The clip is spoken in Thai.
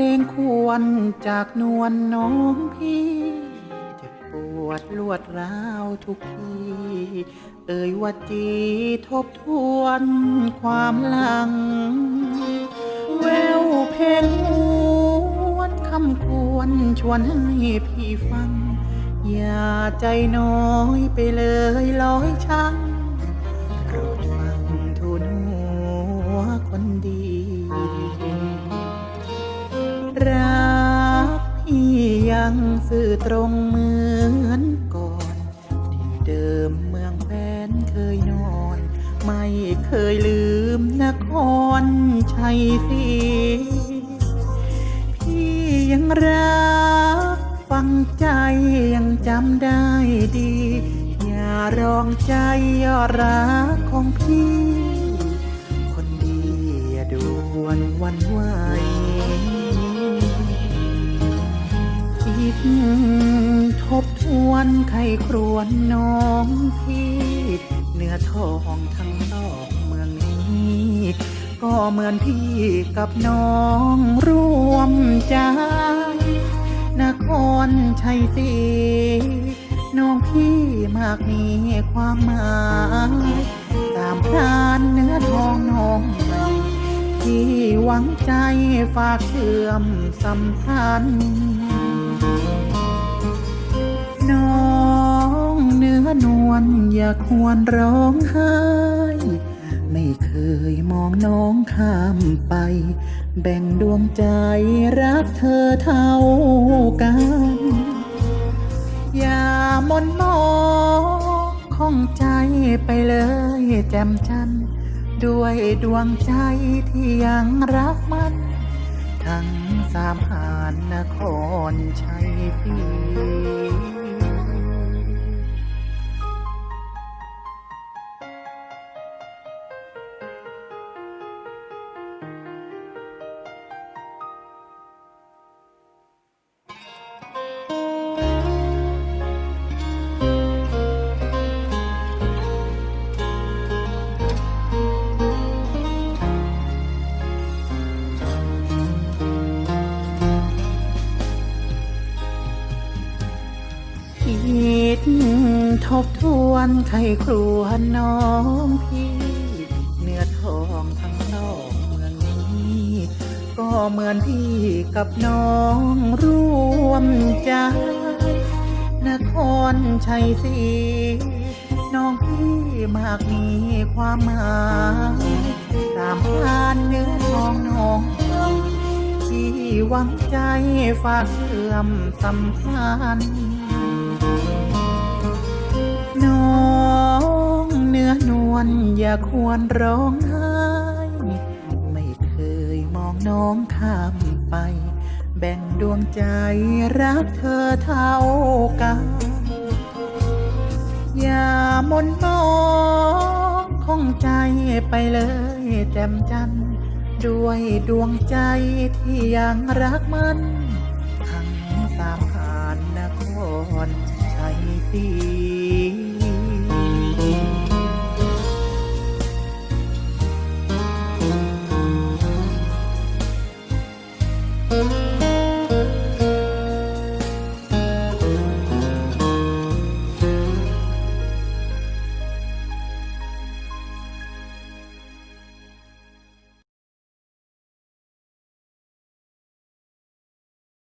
ลงควรจากนวลน้องพี่เจ็บปวดลวดร้าวทุกที เอ่ยว่าจีทบทวนความหลัง แววเพลงหวนคำควรชวนให้พี่ฟัง อย่าใจน้อยไปเลยลอยช่า รักพี่ยังสื่อตรงเหมือนก่อน ที่เดิมเมืองแฟนเคยนอน ไม่เคยลืมนครชัยศรีพี่ยังรักฟังใจยังจำได้ดี อย่ารองใจยอดรักของพี่ คนดีอย่าด่วนวันไหว วนไข้ครวนน้องพี่เนื้อทองทั้งนอกเมืองนี้ ก็เหมือนพี่กับน้องร่วมใจนครชัยศรีน้องพี่มากมีความหมายตามพรานเนื้อทองน้องใหม่ที่หวังใจฝากเชื่อมสัมพันธ์ ควรร้องไห้ ไม่เคยมองน้องข้ามไป แบ่งดวงใจรักเธอเท่ากัน อย่ามนมองข้องใจไปเลยแจ่มจันทร์ด้วยดวงใจที่ยังรักมัน ทั้งสามหานนครชัยศ คิดทบทวนไข้ครวนน้องพี่ เนื้อทองทั้งนอกเมืองนี้ ก็เหมือนพี่กับน้องร่วมใจนครชัยศรีน้องพี่มากมีความหมายตามพานเนื้อทองน้องใหม่ที่หวังใจฝากเชื่อมสัมพันธ์ น้องเนื้อนวลอย่าควรร้องไห้ ไม่เคยมองน้องข้ามไป แบ่งดวงใจรักเธอเท่ากัน อย่ามนมองข้องใจไปเลยแจ่มจันทร์ด้วยดวงใจที่ยังรักมัน ทั้งสามผ่านนครชัยศรี